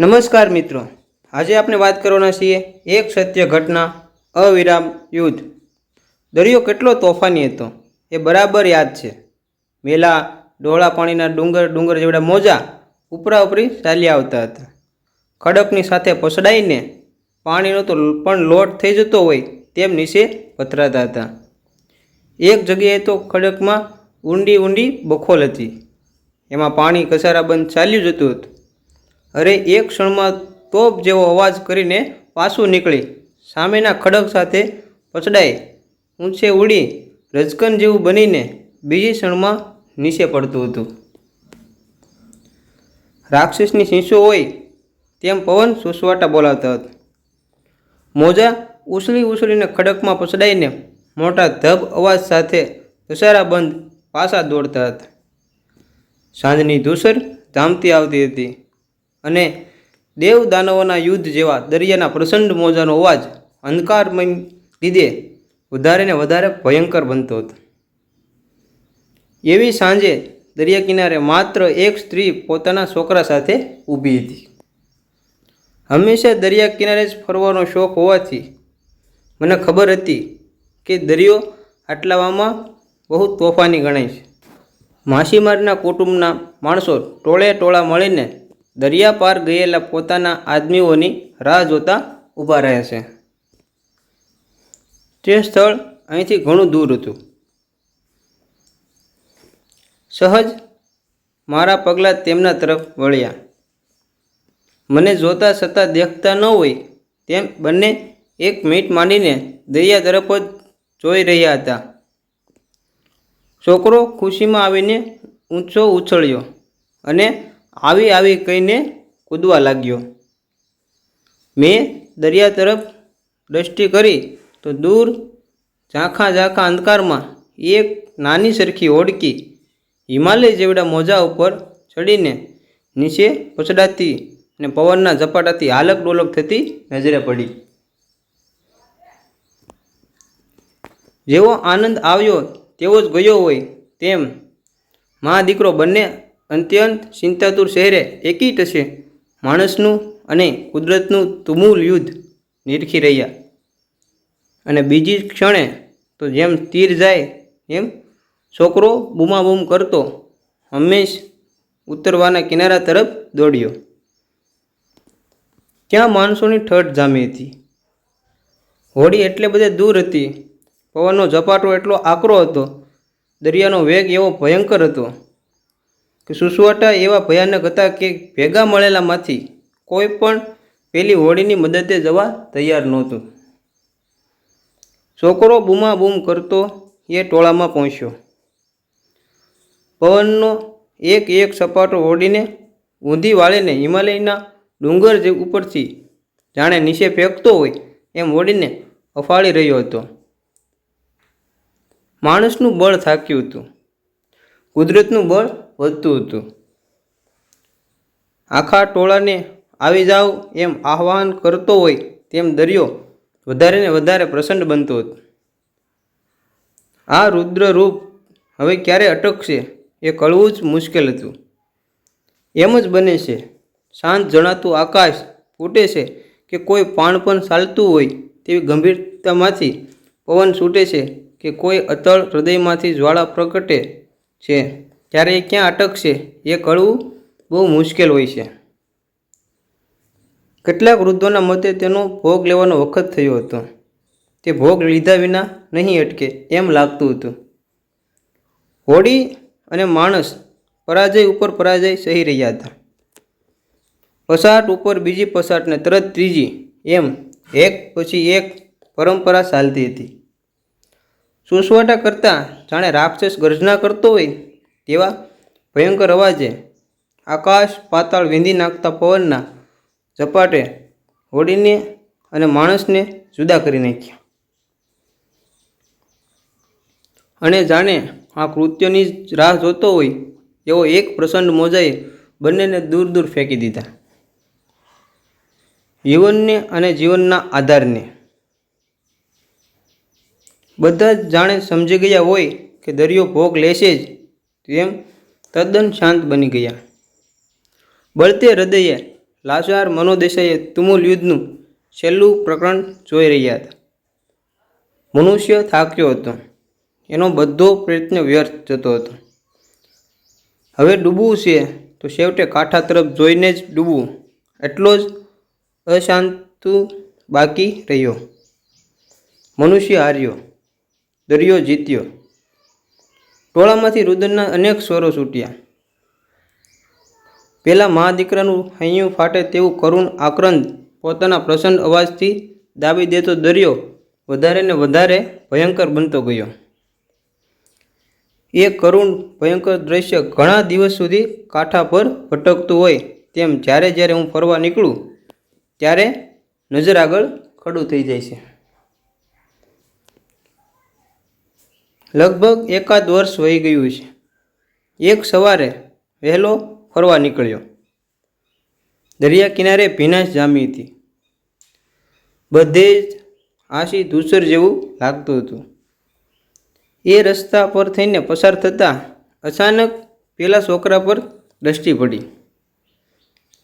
નમસ્કાર મિત્રો. આજે આપણે વાત કરવાના છીએ એક સત્ય ઘટના, અવિરામ યુદ્ધ. દરિયો કેટલો તોફાની હતો, એ બરાબર યાદ છે. મેલા, ડોળા પાણીના ડુંગર ડુંગર જેવડા મોજા ઉપરા ઉપરી ચાલી આવતા હતા. ખડકની સાથે પસડાઈને પાણીનો તો પણ લોટ થઈ જતો હોય તેમ નીચે પથરાતા હતા. એક જગ્યાએ તો ખડકમાં ઊંડી ઊંડી બખોલ હતી. એમાં પાણી કસારાબંધ ચાલ્યું જતું હતું. અરે એક ક્ષણમાં તોપ જેવો અવાજ કરીને પાછું નીકળી. સામેના ખડક સાથે પછડાઈ, ઊંચે ઉડી રજકન જેવું બનીને બીજી ક્ષણમાં નીચે પડતું હતું. રાક્ષસની શીંસો હોય તેમ પવન સુસવાટા બોલાવતા હતા. મોજા ઉછળી ઉછળીને ખડકમાં પછડાઈને મોટા ધબ અવાજ સાથે બંધ પાછા દોડતા હતા. સાંજની ધૂસર ધામતી આવતી હતી. અને દેવ દાનવોના યુદ્ધ જેવા દરિયાના પ્રચંડ મોજાનો અવાજ અંધકારમય લીધે વધારે ને વધારે ભયંકર બનતો હતો. એવી સાંજે દરિયા કિનારે માત્ર એક સ્ત્રી પોતાના છોકરા સાથે ઊભી હતી. હંમેશા દરિયા કિનારે જ ફરવાનો શોખ હોવાથી મને ખબર હતી કે દરિયો આટલાવામાં બહુ તોફાની ગણાય છે. માછીમારના કુટુંબના માણસો ટોળે ટોળા મળીને દરિયા પાર ગયેલા પોતાના આદમીઓની રાહ જોતા ઊભા રહે છે. તે સ્થળ અહીંથી ઘણું દૂર હતું. સહજ મારા પગલાં તેમના તરફ વળ્યા. મને જોતા છતાં દેખતા ન હોય તેમ બંને એક મિનિટ માંડીને દરિયા તરફ જ જોઈ રહ્યા હતા. છોકરો ખુશીમાં આવીને ઊંચો ઉછળ્યો અને આવી આવી કહીને કૂદવા લાગ્યો. મેં દરિયા તરફ દ્રષ્ટિ કરી તો દૂર ઝાંખા ઝાંખા અંધકારમાં એક નાની સરખી ઓડકી હિમાલય જેવડા મોજા ઉપર ચડીને નીચે પછડાતી અને પવનના ઝપાટાથી હાલક ડોલક થતી નજરે પડી. જેવો આનંદ આવ્યો તેવો જ ગયો હોય તેમ મા દીકરો બંને અત્યંત ચિંતાતુર શહેરે એકી ટશે માણસનું અને કુદરતનું તુમુલ યુદ્ધ નિરખી રહ્યા. અને બીજી ક્ષણે તો જેમ તીર જાય એમ છોકરો બૂમાબૂમ કરતો હંમેશ ઉતરવાના કિનારા તરફ દોડ્યો. ત્યાં માણસોની ઠઠ જામી હતી. હોડી એટલે બધે દૂર હતી. પવનનો ઝપાટો એટલો આકરો હતો. દરિયાનો વેગ એવો ભયંકર હતો. કે સુસવાટા એવા ભયાનક હતા કે ભેગા મળેલામાંથી કોઈ પણ પેલી હોડીની મદદે જવા તૈયાર નહોતું. છોકરો બૂમાબૂમ કરતો એ ટોળામાં પહોંચ્યો. પવનનો એક એક સપાટો ઓડીને ઊંધી વાળીને હિમાલયના ડુંગર જે ઉપરથી જાણે નીચે ફેંકતો હોય એમ ઓડીને અફાળી રહ્યો હતો. માણસનું બળ થાક્યું હતું. કુદરતનું બળ વધતું હતું. આખા ટોળાને આવી જાઓ એમ આહ્વાન કરતો હોય તેમ દરિયો વધારે ને વધારે પ્રસન્ન બનતો હતો. આ રુદ્ર રૂપ હવે ક્યારે અટકશે એ કળવું જ મુશ્કેલ હતું. એમ જ બને છે. શાંત જણાતું આકાશ ફૂટે છે કે કોઈ પાણ પણ ચાલતું હોય તેવી ગંભીરતામાંથી પવન છૂટે છે કે કોઈ અતળ હૃદયમાંથી જ્વાળા પ્રગટે છે. ત્યારે એ ક્યાં અટકશે એ કળવું બહુ મુશ્કેલ હોય છે. કેટલાક વૃદ્ધોના મતે તેનો ભોગ લેવાનો વખત થયો હતો. તે ભોગ લીધા વિના નહીં અટકે એમ લાગતું હતું. હોડી અને માણસ પરાજય ઉપર પરાજય સહી રહ્યા હતા. પસાટ ઉપર બીજી પસાટને તરત ત્રીજી, એમ એક પછી એક પરંપરા ચાલતી હતી. સુસવાટા કરતાં જાણે રાક્ષસ ગર્જના કરતો હોય તેવા ભયંકર અવાજે આકાશ પાતાળ વીંધી નાખતા પવનના ઝપાટે હોડીને અને માણસને જુદા કરી નાખ્યા. અને જાણે આ કૃત્યની જ રાહ જોતો હોય એવો એક પ્રસંગ મોજાએ બંનેને દૂર દૂર ફેંકી દીધા. જીવનને અને જીવનના આધારને. બધા જ જાણે સમજી ગયા હોય કે દરિયો ભોગ લેશે જ તેમ તદ્દન શાંત બની ગયા. બળતે હૃદયે લાચાર મનોદેશાએ તુમુલ યુદ્ધનું છેલ્લું પ્રકરણ જોઈ રહ્યા હતા. મનુષ્ય થાક્યો હતો. એનો બધો પ્રયત્ન વ્યર્થ જતો હતો. હવે ડૂબવું છે તો છેવટે કાંઠા તરફ જોઈને જ ડૂબવું. એટલો જ અશાંતુ બાકી રહ્યો. મનુષ્ય હાર્યો. દરિયો જીત્યો. ટોળામાંથી રુદનના અનેક સ્વરો છૂટ્યા. પહેલાં મા દીકરાનું હૈયું ફાટે તેવું કરુણ આક્રંદ પોતાના પ્રસન્ન અવાજથી દાબી દેતો દરિયો વધારે ને વધારે ભયંકર બનતો ગયો. એ કરુણ ભયંકર દ્રશ્ય ઘણા દિવસ સુધી કાંઠા પર ભટકતું હોય તેમ જ્યારે જ્યારે હું ફરવા નીકળું ત્યારે નજર આગળ ખડું થઈ જાય છે. લગભગ એકાદ વર્ષ વહી ગયું છે. એક સવારે વહેલો ફરવા નીકળ્યો. દરિયા કિનારે ભીનાશ જામી હતી. બધે જ આશી ધૂસર જેવું લાગતું હતું. એ રસ્તા પર થઈને પસાર થતાં અચાનક પેલા છોકરા પર દ્રષ્ટિ પડી.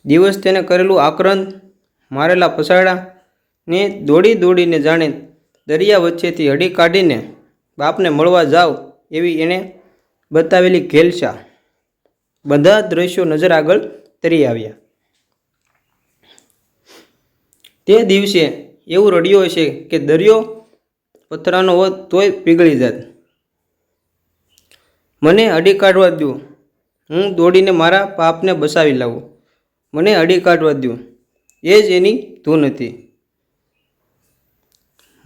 દિવસ તેને કરેલું આક્રંદ, મારેલા પસાડા ને દોડી દોડીને જાણે દરિયા વચ્ચેથી હડી કાઢીને બાપને મળવા જાવ એવી એણે બતાવેલી ઘેલસા બધા દ્રશ્યો નજર આગળ તરી આવ્યા. તે દિવસે એવું રડ્યો હશે કે દરિયો પથરાનો હોત તોય પીગળી જાત. મને અડી કાઢવા દો હું દોડીને મારા પાપને બસાવી લાવું. મને અડી કાઢવા દો એ જ એની ધૂન હતી.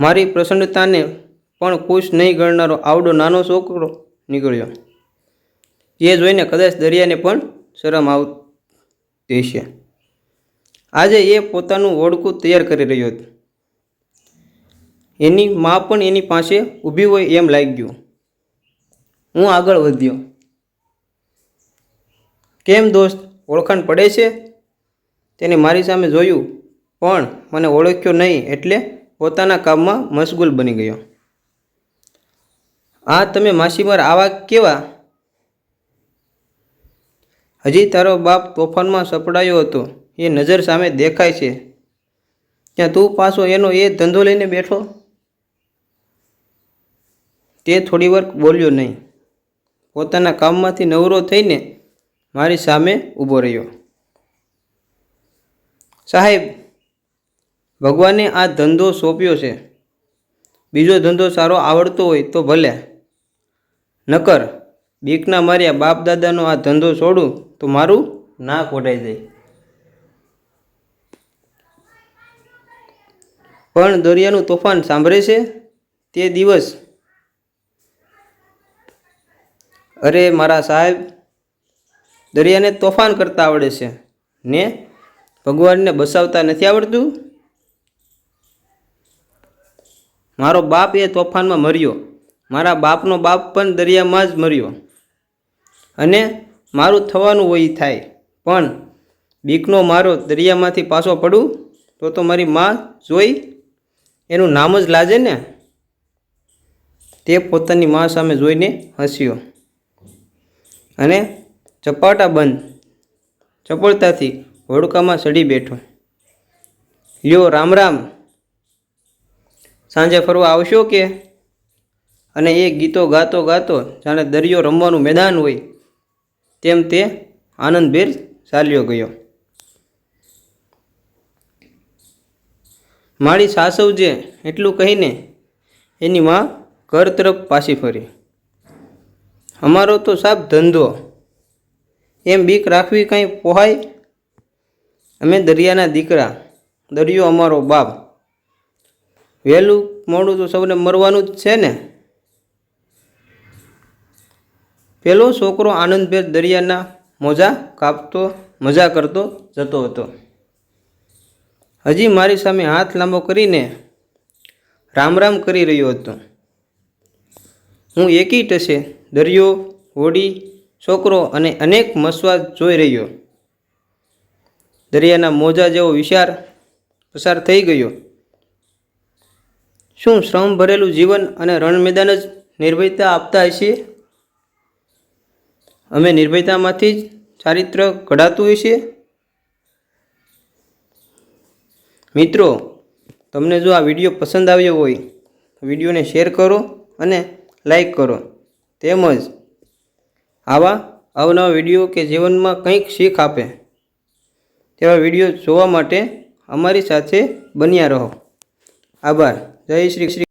મારી પ્રસન્નતાને પણ ખુશ નહીં ગણનારો આવડો નાનો છોકરો નીકળ્યો. એ જોઈને કદાચ દરિયાને પણ શરમ આવતી હશે. આજે એ પોતાનું ઓળખું તૈયાર કરી રહ્યો હતો. એની મા પણ એની પાસે ઊભી હોય એમ લાગ્યું. હું આગળ વધ્યો. કેમ દોસ્ત, ઓળખાણ પડે છે? તેને મારી સામે જોયું, પણ મને ઓળખ્યો નહીં એટલે પોતાના કામમાં મશગુલ બની ગયો. આ તમે માસીમાર આવા કેવા? હજી તારો બાપ તોફાનમાં સપડાયો હતો. એ નજર સામે દેખાય છે. ત્યાં તું પાછો એનો એ ધંધો લઈને બેઠો? તે થોડીવાર બોલ્યો નહીં. પોતાના કામમાંથી નવરો થઈને મારી સામે ઊભો રહ્યો. સાહેબ, ભગવાને આ ધંધો સોંપ્યો છે. બીજો ધંધો સારો આવડતો હોય તો ભલે. નકર બીકના માર્યા બાપ દાદાનો આ ધંધો છોડું તો મારું નાક ઓઢાઈ જાય પણ દરિયાનું તોફાન સાંભળે છે? તે દિવસ. અરે મારા સાહેબ, દરિયાને તોફાન કરતા આવડે છે. ને ભગવાનને બસાવતા નથી આવડતું? મારો બાપ એ તોફાનમાં મર્યો. મારા બાપનો બાપ પણ દરિયામાં જ મર્યો. અને મારું થવાનું હોય થાય. પણ બીકનો મારો દરિયામાંથી પાછો પડું, તો તો મારી માં જોઈ એનું નામ જ લાજે ને. તે પોતાની મા સામે જોઈને હસ્યો. અને ચપાટા બંધ. ચપળતાથી હોડકામાં ચડી બેઠો. લ્યો રામ રામ. સાંજે ફરવા આવશો કે અને એ ગીતો ગાતો ગાતો જાણે દરિયો રમવાનું મેદાન હોય, તેમ તે આનંદભેર ચાલ્યો ગયો. મારી સાસવજે એટલું કહીને એની માં ઘર તરફ પાછી ફરી. અમારો તો સાબ ધંધો, એમ બીક રાખવી કાંઈ પોહાય? અમે દરિયાના દીકરા, દરિયો અમારો બાપ. વહેલું મોડું તો સૌને મરવાનું જ છે ને? પેલો છોકરો આનંદભેર દરિયાના મોજા કાપતો, મજા કરતો જતો હતો. હજી મારી સામે હાથ લાંબો કરીને રામ રામ કરી રહ્યો હતો. હું એકી ટસે દરિયો, હોડી, છોકરો અને અનેક મસવાદ જોઈ રહ્યો. દરિયાના મોજા જેવો વિચાર પસાર થઈ ગયો. શું શ્રમ ભરેલું જીવન અને રણ મેદાન જ નિર્ભયતા આપતા હશે? અમે નિર્ભયતામાંથી જ ચારિત્ર ઘડાતું હોય છે. મિત્રો, તમને જો આ વીડિયો પસંદ આવ્યો હોય વિડીયોને શેર કરો અને લાઈક કરો. તેમજ આવા અવનવા વીડિયો કે જીવનમાં કંઈક શીખ આપે, તેવા વીડિયો જોવા માટે અમારી સાથે બન્યા રહો. આભાર. જય શ્રી શ્રી